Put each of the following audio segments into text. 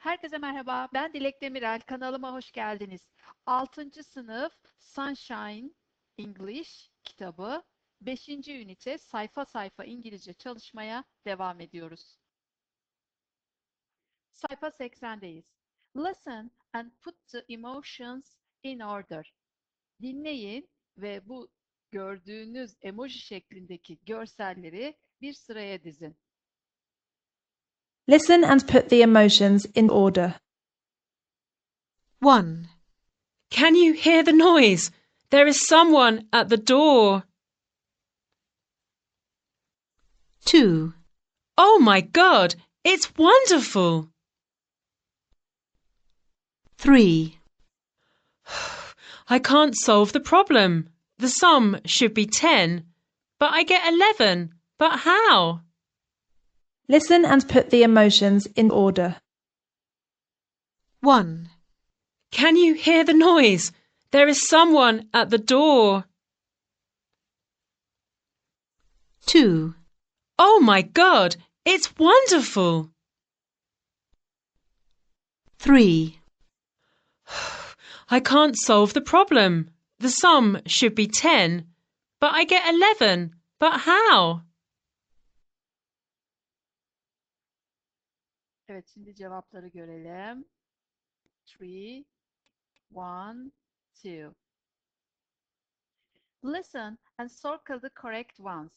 Herkese merhaba. Ben Dilek Demirel. Kanalıma hoş geldiniz. 6. sınıf Sunshine English kitabı 5. ünite sayfa sayfa İngilizce çalışmaya devam ediyoruz. Sayfa 80'deyiz. Listen and put the emotions in order. Dinleyin ve bu gördüğünüz emoji şeklindeki görselleri bir sıraya dizin. Listen and put the emotions in order. 1. Can you hear the noise? There is someone at the door. 2. Oh my god, it's wonderful. 3. I can't solve the problem. The sum should be 10, but I get 11. But how? Listen and put the emotions in order. 1. Can you hear the noise? There is someone at the door. 2. Oh my god, it's wonderful. 3. I can't solve the problem. The sum should be 10, but I get 11. But how? Evet, şimdi cevapları görelim. 3, 1, 2. Listen and circle the correct ones.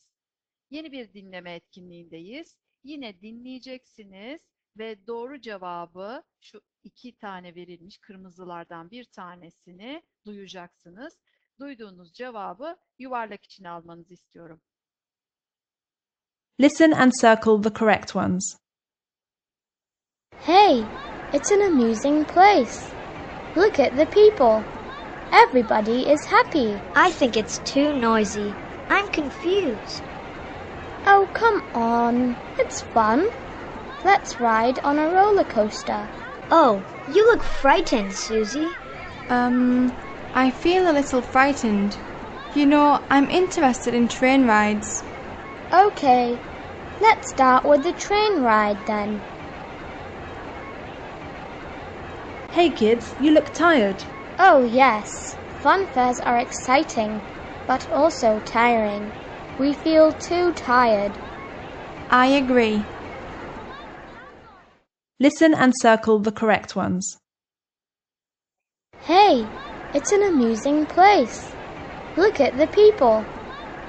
Yeni bir dinleme etkinliğindeyiz. Yine dinleyeceksiniz ve doğru cevabı şu iki tane verilmiş kırmızılardan bir tanesini duyacaksınız. Duyduğunuz cevabı yuvarlak içine almanızı istiyorum. Listen and circle the correct ones. Hey, it's an amusing place. Look at the people. Everybody is happy. I think it's too noisy. I'm confused. Oh, come on. It's fun. Let's ride on a roller coaster. Oh, you look frightened, Susie. Um, I feel a little frightened. You know, I'm interested in train rides. Okay, let's start with the train ride then. Hey kids, you look tired. Oh, yes. Fun fairs are exciting, but also tiring. We feel too tired. I agree. Listen and circle the correct ones. Hey, it's an amusing place. Look at the people.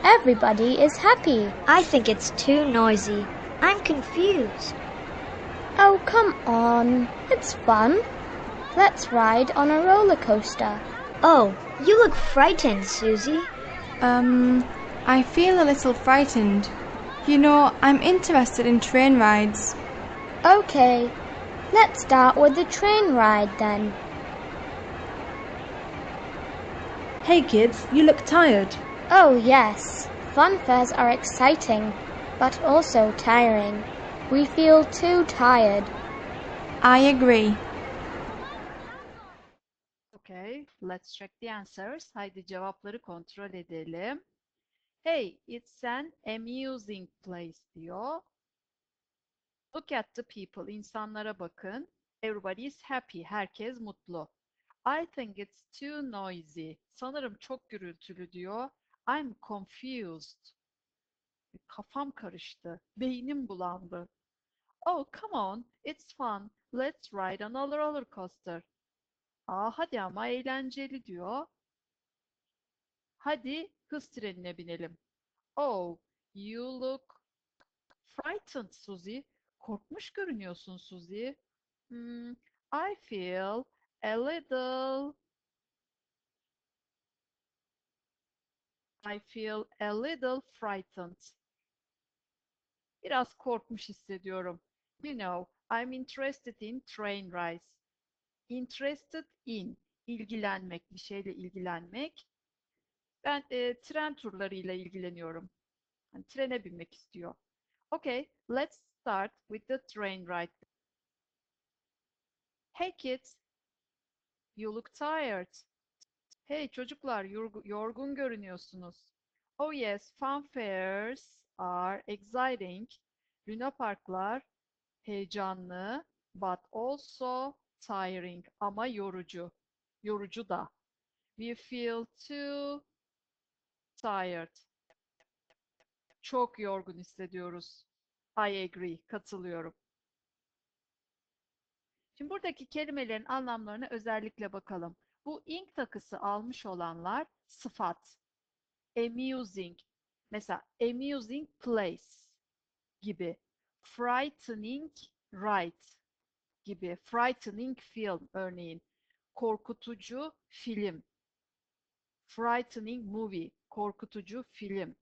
Everybody is happy. I think it's too noisy. I'm confused. Oh, come on. It's fun. Let's ride on a roller coaster. Oh, you look frightened, Susie. Um, I feel a little frightened. You know, I'm interested in train rides. Okay, let's start with the train ride then. Hey kids, you look tired. Oh, yes. Fun fairs are exciting, but also tiring. We feel too tired. I agree. Let's check the answers. Haydi cevapları kontrol edelim. Hey, it's an amusing place diyor. Look at the people. İnsanlara bakın. Everybody is happy. Herkes mutlu. I think it's too noisy. Sanırım çok gürültülü diyor. I'm confused. Kafam karıştı. Beynim bulandı. Oh, come on. It's fun. Let's ride on a roller coaster. Aa, hadi ama eğlenceli diyor. Hadi hız trenine binelim. Oh, you look frightened, Suzy. Korkmuş görünüyorsun, Suzy. Hmm, I feel a little I feel a little frightened. Biraz korkmuş hissediyorum. You know, I'm interested in train rides. Interested in, ilgilenmek, bir şeyle ilgilenmek. Ben e, tren turlarıyla ilgileniyorum. Hani trene binmek istiyor. Okay, let's start with the train ride. Hey kids, you look tired. Hey çocuklar, yorgu- yorgun görünüyorsunuz. Oh yes, fun fairs are exciting. Luna parklar heyecanlı, but also tiring ama yorucu. Yorucu da. We feel too tired. Çok yorgun hissediyoruz. I agree, katılıyorum. Şimdi buradaki kelimelerin anlamlarına özellikle bakalım. Bu ing takısı almış olanlar sıfat. Amusing. Mesela amusing place gibi. Frightening ride gibi. Frightening film örneğin. Korkutucu film. Frightening movie. Korkutucu film.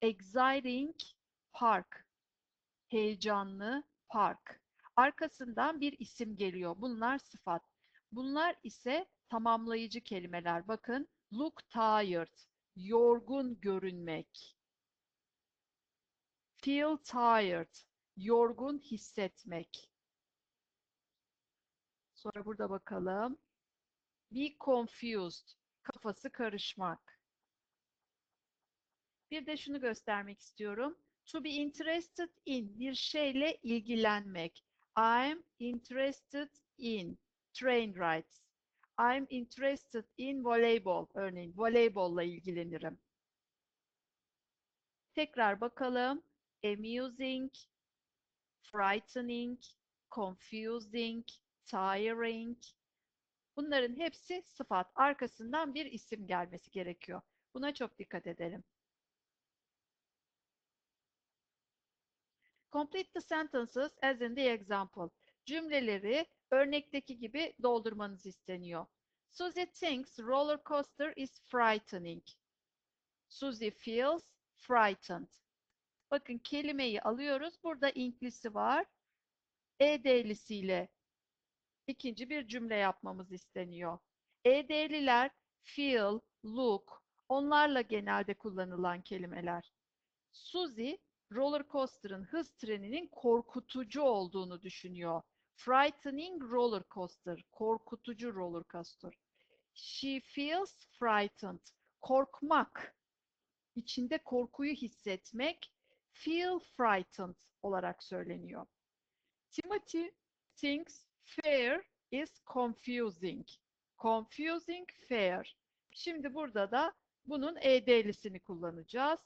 Exciting park. Heyecanlı park. Arkasından bir isim geliyor. Bunlar sıfat. Bunlar ise tamamlayıcı kelimeler. Bakın, look tired, yorgun görünmek. Feel tired, yorgun hissetmek. Sonra burada bakalım. Be confused, kafası karışmak. Bir de şunu göstermek istiyorum. To be interested in, bir şeyle ilgilenmek. I'm interested in train rides. I'm interested in voleyball. Örneğin voleybolla ilgilenirim. Tekrar bakalım. Amusing, frightening, confusing, tiring. Bunların hepsi sıfat. Arkasından bir isim gelmesi gerekiyor. Buna çok dikkat edelim. Complete the sentences as in the example. Cümleleri örnekteki gibi doldurmanız isteniyor. Susie thinks roller coaster is frightening. Susie feels frightened. Bakın kelimeyi alıyoruz. Burada inklisi var. ED'lisiyle ikinci bir cümle yapmamız isteniyor. ED'liler feel, look, onlarla genelde kullanılan kelimeler. Suzy, roller coaster'ın hız treninin korkutucu olduğunu düşünüyor. Frightening roller coaster, korkutucu roller coaster. She feels frightened, korkmak, içinde korkuyu hissetmek, feel frightened olarak söyleniyor. Timothy thinks fair is confusing. Confusing fair. Şimdi burada da bunun ED'lisini kullanacağız.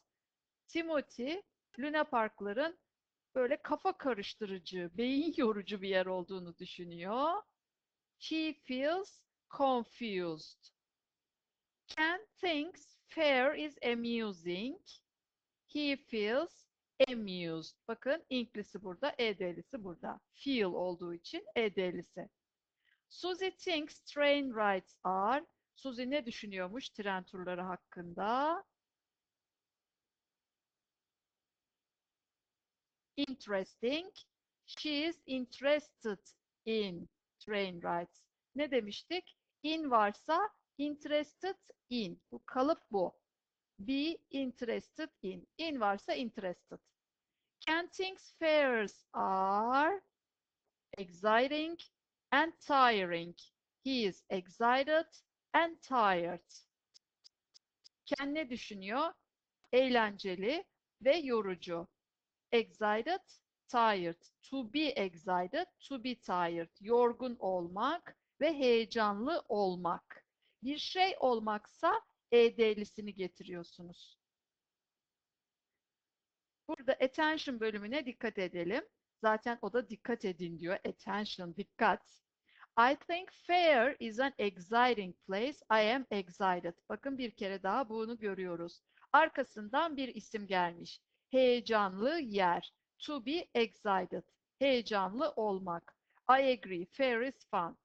Timothy, Luna Parkların böyle kafa karıştırıcı, beyin yorucu bir yer olduğunu düşünüyor. He feels confused. Ken thinks fair is amusing. He feels amused. Bakın inklisi burada, ed'lisi burada. Feel olduğu için ed'lisi. Susie thinks train rides are. Susie ne düşünüyormuş tren turları hakkında? Interesting. She is interested in train rides. Ne demiştik? In varsa interested in. Bu kalıp bu. Be interested in. In varsa interested. Ken thinks fairs are exciting and tiring. He is excited and tired. Ken ne düşünüyor? Eğlenceli ve yorucu. Excited, tired. To be excited, to be tired. Yorgun olmak ve heyecanlı olmak. Bir şey olmaksa ED'lisini getiriyorsunuz. Burada attention bölümüne dikkat edelim. Zaten o da dikkat edin diyor. Attention, dikkat. I think fair is an exciting place. I am excited. Bakın bir kere daha bunu görüyoruz. Arkasından bir isim gelmiş. Heyecanlı yer. To be excited. Heyecanlı olmak. I agree. Fair is fun.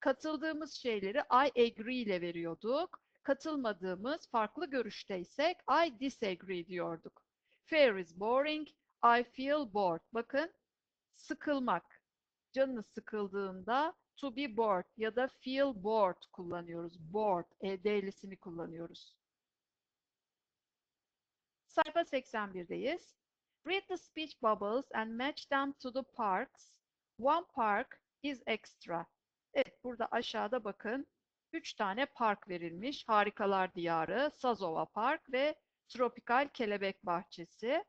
Katıldığımız şeyleri I agree ile veriyorduk. Katılmadığımız farklı görüşteysek I disagree diyorduk. Fair is boring. I feel bored. Bakın sıkılmak. Canınız sıkıldığında to be bored ya da feel bored kullanıyoruz. Bored, ed'lisini kullanıyoruz. Sayfa 81'deyiz. Read the speech bubbles and match them to the parks. One park is extra. Evet, burada aşağıda bakın. Üç tane park verilmiş. Harikalar Diyarı, Sazova Park ve Tropikal Kelebek Bahçesi.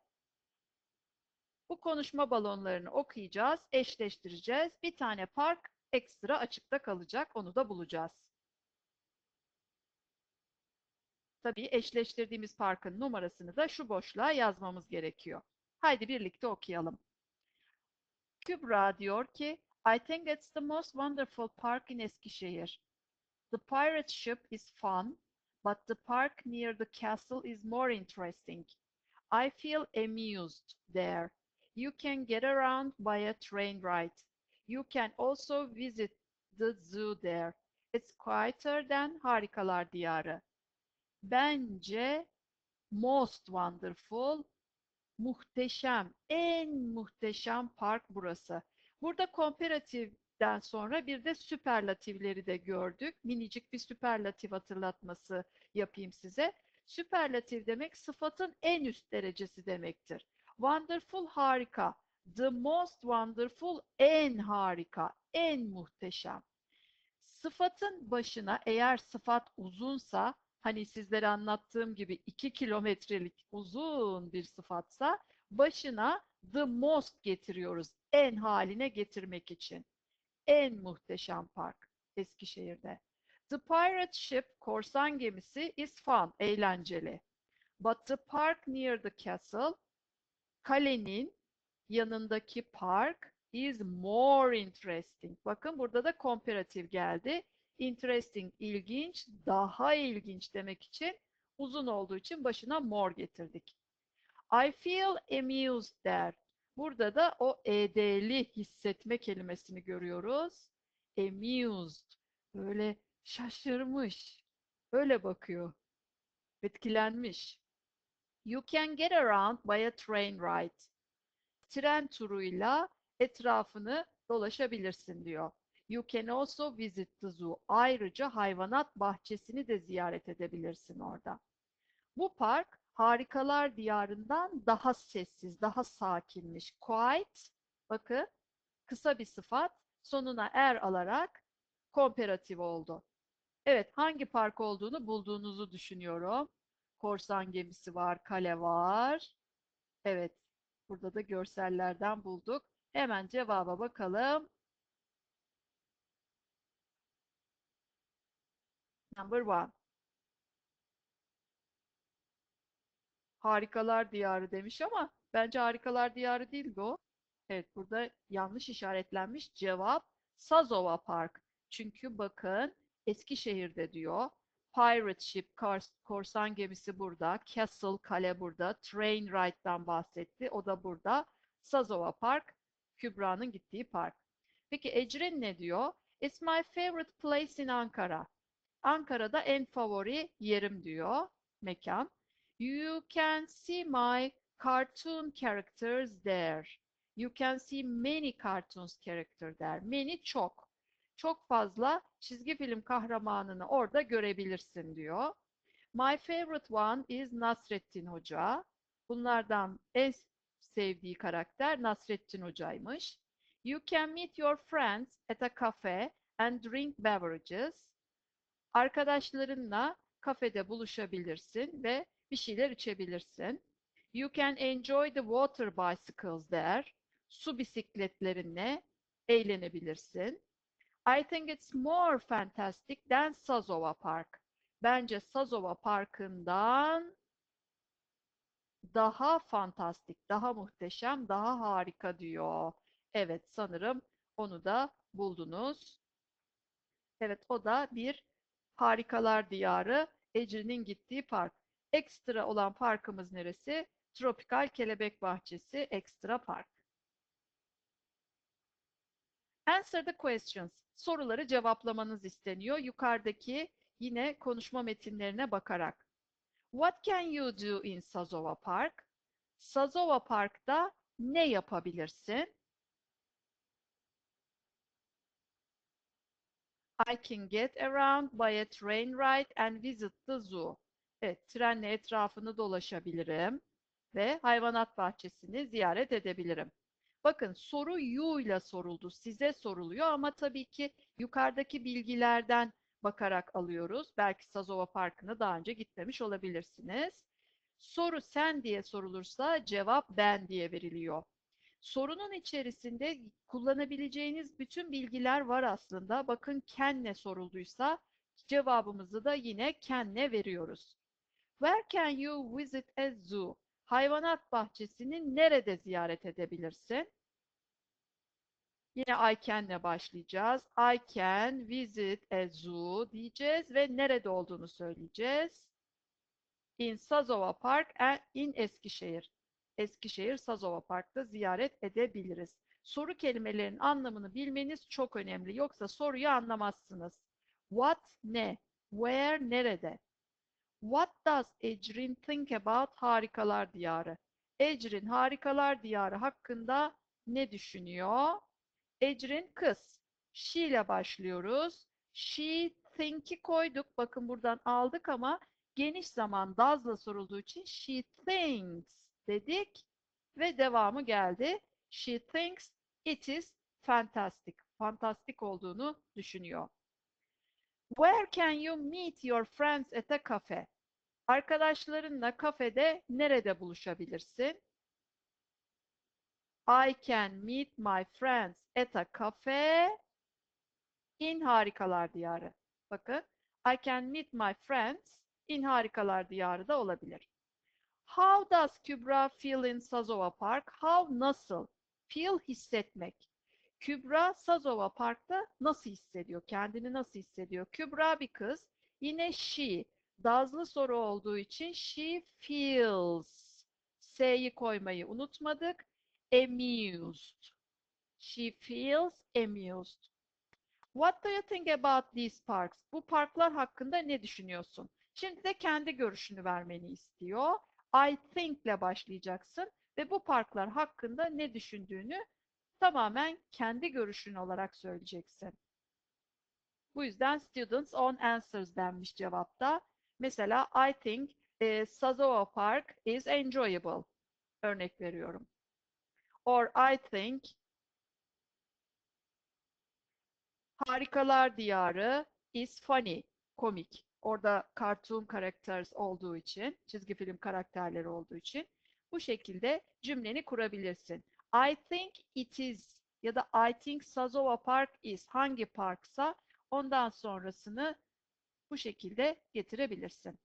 Bu konuşma balonlarını okuyacağız, eşleştireceğiz. Bir tane park ekstra açıkta kalacak, onu da bulacağız. Tabii eşleştirdiğimiz parkın numarasını da şu boşluğa yazmamız gerekiyor. Haydi birlikte okuyalım. Kübra diyor ki, I think it's the most wonderful park in Eskişehir. The pirate ship is fun, but the park near the castle is more interesting. I feel amused there. You can get around by a train ride. You can also visit the zoo there. It's quieter than Harikalar Diyarı. Bence most wonderful, muhteşem, en muhteşem park burası. Burada komparatiften sonra bir de süperlatifleri de gördük. Minicik bir süperlatif hatırlatması yapayım size. Süperlatif demek sıfatın en üst derecesi demektir. Wonderful harika. The most wonderful en harika, en muhteşem. Sıfatın başına eğer sıfat uzunsa, hani sizlere anlattığım gibi 2 kilometrelik uzun bir sıfatsa, başına the most getiriyoruz en haline getirmek için. En muhteşem park Eskişehir'de. The pirate ship, korsan gemisi is fun, eğlenceli. But the park near the castle, kalenin yanındaki park is more interesting. Bakın burada da komparatif geldi. Interesting, ilginç, daha ilginç demek için uzun olduğu için başına more getirdik. I feel amused there. Burada da o ed'li hissetme kelimesini görüyoruz. Amused. Böyle şaşırmış. Öyle bakıyor. Etkilenmiş. You can get around by a train ride. Tren turuyla etrafını dolaşabilirsin diyor. You can also visit the zoo. Ayrıca hayvanat bahçesini de ziyaret edebilirsin orada. Bu park harikalar diyarından daha sessiz, daha sakinmiş. Quiet, bakın kısa bir sıfat sonuna er alarak komparatif oldu. Evet, hangi park olduğunu bulduğunuzu düşünüyorum. Korsan gemisi var, kale var. Evet, burada da görsellerden bulduk. Hemen cevaba bakalım. Number one. Harikalar Diyarı demiş ama bence Harikalar Diyarı değil bu. Evet, burada yanlış işaretlenmiş. Cevap Sazova Park. Çünkü bakın Eskişehir'de diyor. Pirate Ship, korsan gemisi burada. Castle, kale burada. Train Ride'dan bahsetti. O da burada. Sazova Park, Kübra'nın gittiği park. Peki Ecrin ne diyor? It's my favorite place in Ankara. Ankara'da en favori yerim diyor. Mekan. You can see my cartoon characters there. You can see many cartoons character there. Many çok. Çok fazla çizgi film kahramanını orada görebilirsin diyor. My favorite one is Nasrettin Hoca. Bunlardan en sevdiği karakter Nasrettin Hoca'ymış. You can meet your friends at a cafe and drink beverages. Arkadaşlarınla kafede buluşabilirsin ve bir şeyler içebilirsin. You can enjoy the water bicycles there. Su bisikletlerinle eğlenebilirsin. I think it's more fantastic than Sazova Park. Bence Sazova Parkı'ndan daha fantastik, daha muhteşem, daha harika diyor. Evet, sanırım onu da buldunuz. Evet, o da bir harikalar diyarı, Ecrin'in gittiği park. Ekstra olan parkımız neresi? Tropikal Kelebek Bahçesi Ekstra Park. Answer the questions. Soruları cevaplamanız isteniyor. Yukarıdaki yine konuşma metinlerine bakarak. What can you do in Sazova Park? Sazova Park'ta ne yapabilirsin? I can get around by a train ride and visit the zoo. Evet, trenle etrafını dolaşabilirim ve hayvanat bahçesini ziyaret edebilirim. Bakın soru you ile soruldu, size soruluyor ama tabii ki yukarıdaki bilgilerden bakarak alıyoruz. Belki Sazova Parkı'na daha önce gitmemiş olabilirsiniz. Soru sen diye sorulursa cevap ben diye veriliyor. Sorunun içerisinde kullanabileceğiniz bütün bilgiler var aslında. Bakın can'le sorulduysa cevabımızı da yine can'le veriyoruz. Where can you visit a zoo? Hayvanat bahçesini nerede ziyaret edebilirsin? Yine I can'le başlayacağız. I can visit a zoo diyeceğiz ve nerede olduğunu söyleyeceğiz. In Sazova Park and in Eskişehir. Eskişehir Sazova Park'ta ziyaret edebiliriz. Soru kelimelerinin anlamını bilmeniz çok önemli. Yoksa soruyu anlamazsınız. What ne? Where nerede? What does Ecrin think about Harikalar Diyarı? Ecrin Harikalar Diyarı hakkında ne düşünüyor? Ecrin kız. She ile başlıyoruz. She think'i koyduk. Bakın buradan aldık ama geniş zaman does'la sorulduğu için she thinks dedik ve devamı geldi. She thinks it is fantastic. Fantastik olduğunu düşünüyor. Where can you meet your friends at a cafe? Arkadaşlarınla kafede nerede buluşabilirsin? I can meet my friends at a cafe in Harikalar Diyarı. Bakın, I can meet my friends in Harikalar Diyarı da olabilir. How does Kübra feel in Sazova Park? How nasıl? Feel hissetmek. Kübra Sazova Park'ta nasıl hissediyor? Kendini nasıl hissediyor? Kübra bir kız. Yine she. Dazlı soru olduğu için she feels. S'yi koymayı unutmadık. Amused. She feels amused. What do you think about these parks? Bu parklar hakkında ne düşünüyorsun? Şimdi de kendi görüşünü vermeni istiyor. I think ile başlayacaksın ve bu parklar hakkında ne düşündüğünü tamamen kendi görüşün olarak söyleyeceksin. Bu yüzden students on answers denmiş cevapta. Mesela I think eh, Sazova Park is enjoyable. Örnek veriyorum. Or I think Harikalar Diyarı is funny. Komik. Orada cartoon characters olduğu için, çizgi film karakterleri olduğu için bu şekilde cümleni kurabilirsin. I think it is ya da I think Sazova Park is hangi parksa ondan sonrasını bu şekilde getirebilirsin.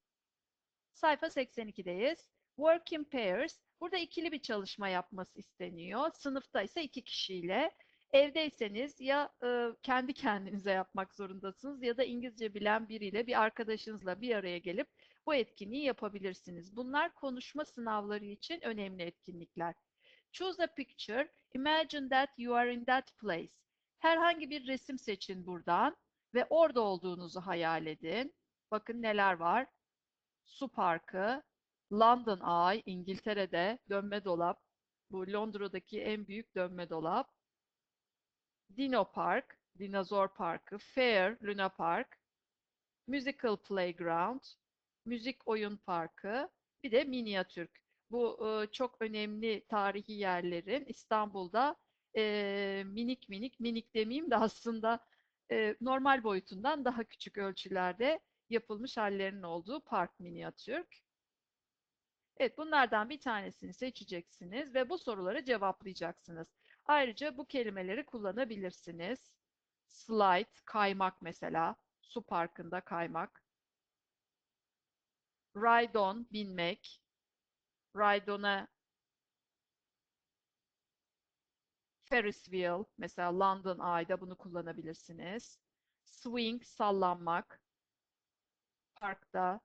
Sayfa 82'deyiz. Work in pairs. Burada ikili bir çalışma yapması isteniyor. Sınıfta ise iki kişiyle. Evdeyseniz ya e, kendi kendinize yapmak zorundasınız ya da İngilizce bilen biriyle bir arkadaşınızla bir araya gelip bu etkinliği yapabilirsiniz. Bunlar konuşma sınavları için önemli etkinlikler. Choose a picture. Imagine that you are in that place. Herhangi bir resim seçin buradan ve orada olduğunuzu hayal edin. Bakın neler var. Su Parkı, London Eye, İngiltere'de dönme dolap. Bu Londra'daki en büyük dönme dolap. Dino Park, Dinozor Parkı, Fair, Luna Park, Musical Playground, Müzik Oyun Parkı, bir de Minyatürk. Bu e, çok önemli tarihi yerlerin İstanbul'da e, minik minik, minik demeyeyim de aslında e, normal boyutundan daha küçük ölçülerde yapılmış hallerinin olduğu park minyatürk. Evet, bunlardan bir tanesini seçeceksiniz ve bu soruları cevaplayacaksınız. Ayrıca bu kelimeleri kullanabilirsiniz. Slide, kaymak mesela. Su parkında kaymak. Ride on, binmek. Ride on'a Ferris wheel, mesela London Eye'da bunu kullanabilirsiniz. Swing, sallanmak. Parkta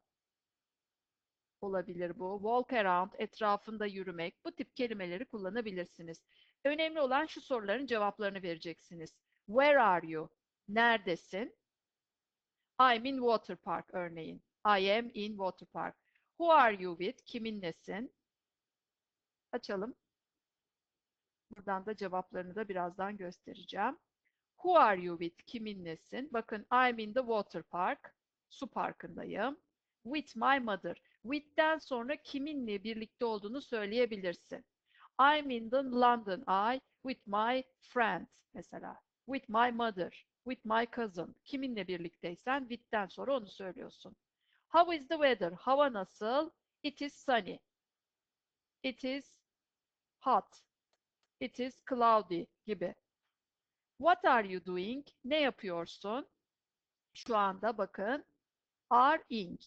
olabilir bu. Walk around, etrafında yürümek. Bu tip kelimeleri kullanabilirsiniz. Önemli olan şu soruların cevaplarını vereceksiniz. Where are you? Neredesin? I'm in water park örneğin. I am in water park. Who are you with? Kiminlesin? Açalım. Buradan da cevaplarını da birazdan göstereceğim. Who are you with? Kiminlesin? Bakın I'm in the water park. Su parkındayım. With my mother. With'ten sonra kiminle birlikte olduğunu söyleyebilirsin. I'm in the London Eye with my friend mesela. With my mother, with my cousin. Kiminle birlikteysen with'ten sonra onu söylüyorsun. How is the weather? Hava nasıl? It is sunny. It is hot. It is cloudy gibi. What are you doing? Ne yapıyorsun? Şu anda bakın. Are ing.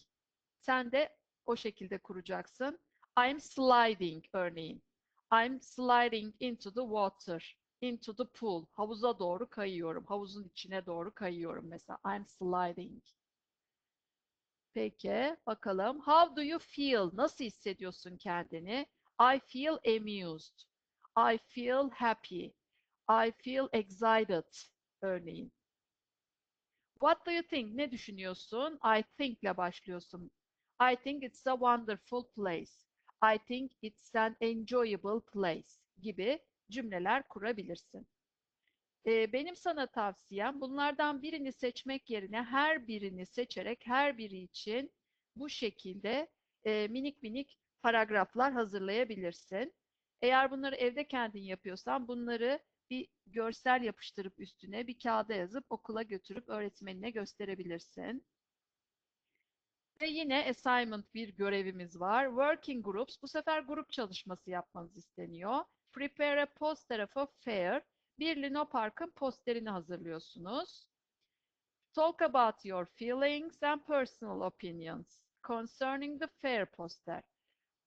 Sen de o şekilde kuracaksın. I'm sliding örneğin. I'm sliding into the water. Into the pool. Havuza doğru kayıyorum. Havuzun içine doğru kayıyorum mesela. I'm sliding. Peki bakalım. How do you feel? Nasıl hissediyorsun kendini? I feel amused. I feel happy. I feel excited örneğin. What do you think? Ne düşünüyorsun? I think ile başlıyorsun. I think it's a wonderful place. I think it's an enjoyable place gibi cümleler kurabilirsin. Ee, benim sana tavsiyem bunlardan birini seçmek yerine her birini seçerek her biri için bu şekilde e, minik minik paragraflar hazırlayabilirsin. Eğer bunları evde kendin yapıyorsan bunları bir görsel yapıştırıp üstüne bir kağıda yazıp okula götürüp öğretmenine gösterebilirsin. Ve yine assignment bir görevimiz var. Working groups. Bu sefer grup çalışması yapmanız isteniyor. Prepare a poster of a fair. Bir Luna Park'ın posterini hazırlıyorsunuz. Talk about your feelings and personal opinions concerning the fair poster.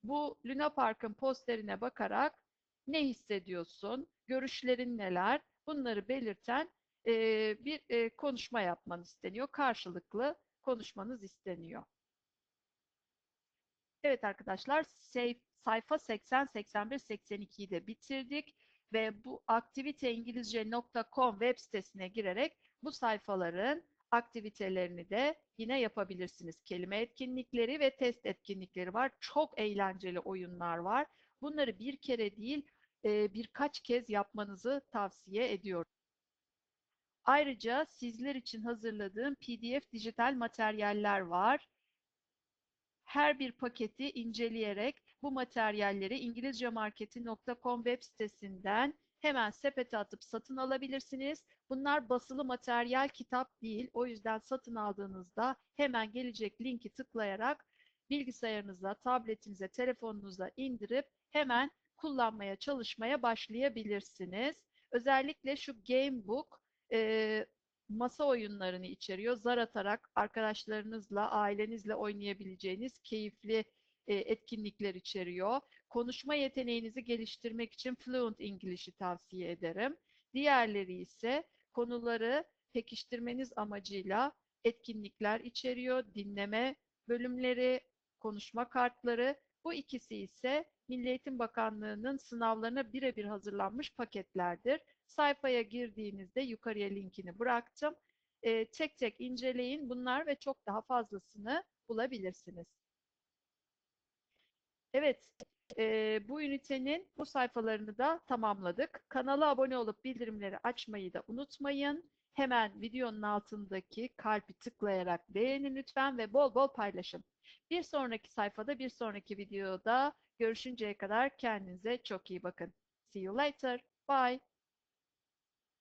Bu Luna Park'ın posterine bakarak ne hissediyorsun, görüşlerin neler, bunları belirten e, bir e, konuşma yapmanız isteniyor. Karşılıklı konuşmanız isteniyor. Evet arkadaşlar, say- sayfa 80, 81, 82'yi de bitirdik ve bu aktiviteingilizce.com web sitesine girerek bu sayfaların aktivitelerini de yine yapabilirsiniz. Kelime etkinlikleri ve test etkinlikleri var. Çok eğlenceli oyunlar var. Bunları bir kere değil, e, birkaç kez yapmanızı tavsiye ediyorum. Ayrıca sizler için hazırladığım PDF dijital materyaller var. Her bir paketi inceleyerek bu materyalleri ingilizcemarketi.com web sitesinden hemen sepete atıp satın alabilirsiniz. Bunlar basılı materyal kitap değil. O yüzden satın aldığınızda hemen gelecek linki tıklayarak bilgisayarınıza, tabletinize, telefonunuza indirip hemen kullanmaya, çalışmaya başlayabilirsiniz. Özellikle şu Gamebook e, masa oyunlarını içeriyor. Zar atarak arkadaşlarınızla, ailenizle oynayabileceğiniz keyifli e, etkinlikler içeriyor. Konuşma yeteneğinizi geliştirmek için Fluent English'i tavsiye ederim. Diğerleri ise konuları pekiştirmeniz amacıyla etkinlikler içeriyor. Dinleme bölümleri, konuşma kartları. Bu ikisi ise Milli Eğitim Bakanlığı'nın sınavlarına birebir hazırlanmış paketlerdir. Sayfaya girdiğinizde yukarıya linkini bıraktım. Ee, tek tek inceleyin. Bunlar ve çok daha fazlasını bulabilirsiniz. Evet, e, bu ünitenin bu sayfalarını da tamamladık. Kanala abone olup bildirimleri açmayı da unutmayın. Hemen videonun altındaki kalbi tıklayarak beğenin lütfen ve bol bol paylaşın. Bir sonraki sayfada, bir sonraki videoda görüşünceye kadar kendinize çok iyi bakın. See you later. Bye.